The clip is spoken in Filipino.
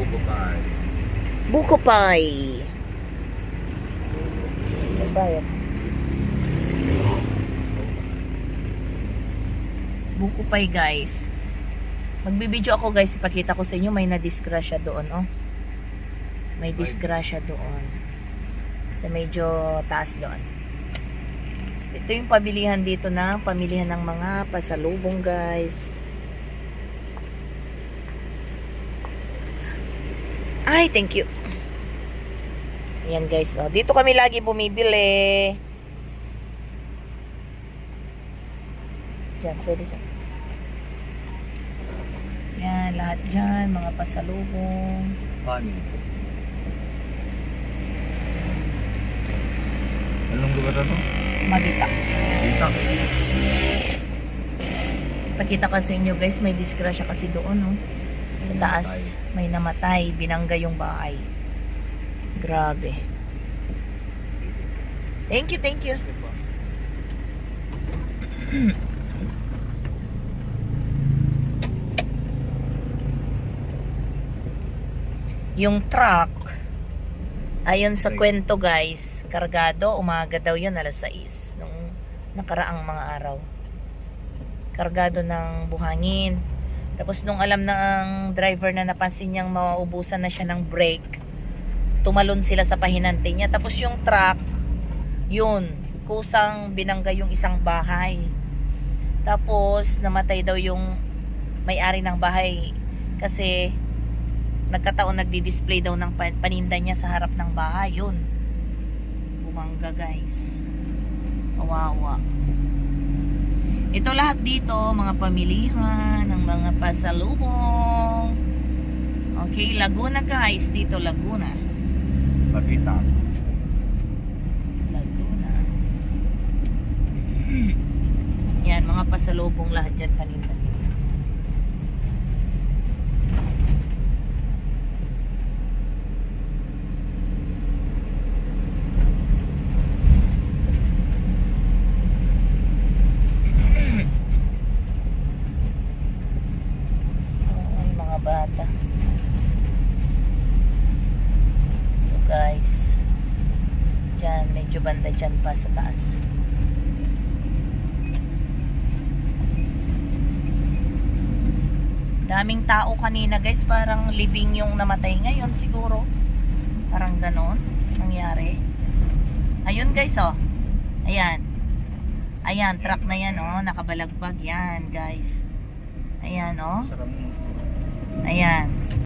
Buko pie. Buko pie. Buko pie guys. Magbibideo ako guys, ipakita ko sa inyo may na-disgrasya doon, oh. May disgrasya doon. Sa medyo taas doon. Ito yung pabilihan dito na pamilihan ng mga pasalubong guys. Ay, thank you. Ayan guys, oh. dito kami lagi bumibili. Diyan, pwede dyan. Yan, lahat dyan, mga pasalubong. Honey. Anong lugar na to? Magita. Dita. Pakita ko sa inyo guys, may disgrasya kasi doon, no? Sa taas, may namatay, binangga yung bahay. Grabe. Thank you, thank you. Yung truck, ayon sa kwento guys, kargado, umaga daw yun alas 6 nung nakaraang mga araw. Kargado ng buhangin. Tapos nung alam na ang driver na napansin niyang mauubusan na siya ng brake, tumalon sila sa pahinante niya. Tapos yung truck, yun, kusang binangga yung isang bahay. Tapos namatay daw yung may-ari ng bahay kasi nagkataon nagdi-display daw ng pan- paninda niya sa harap ng bahay. Yun. Bumangga guys. Kawawa. Ito lahat dito, mga pamilihan, ng mga pasalubong. Okay, Laguna guys. Dito, Laguna. Pagkita. Laguna. Yan, mga pasalubong lahat dyan paninda. Ay, mga bata. Ito guys. Diyan, medyo banda dyan pa sa taas. Daming tao kanina guys, parang living yung namatay ngayon siguro. Parang ganon nangyari. Ayun guys oh. Ayan. Ayan, truck na yan oh, nakabalagbag yan guys. Ayan oh. 哎呀！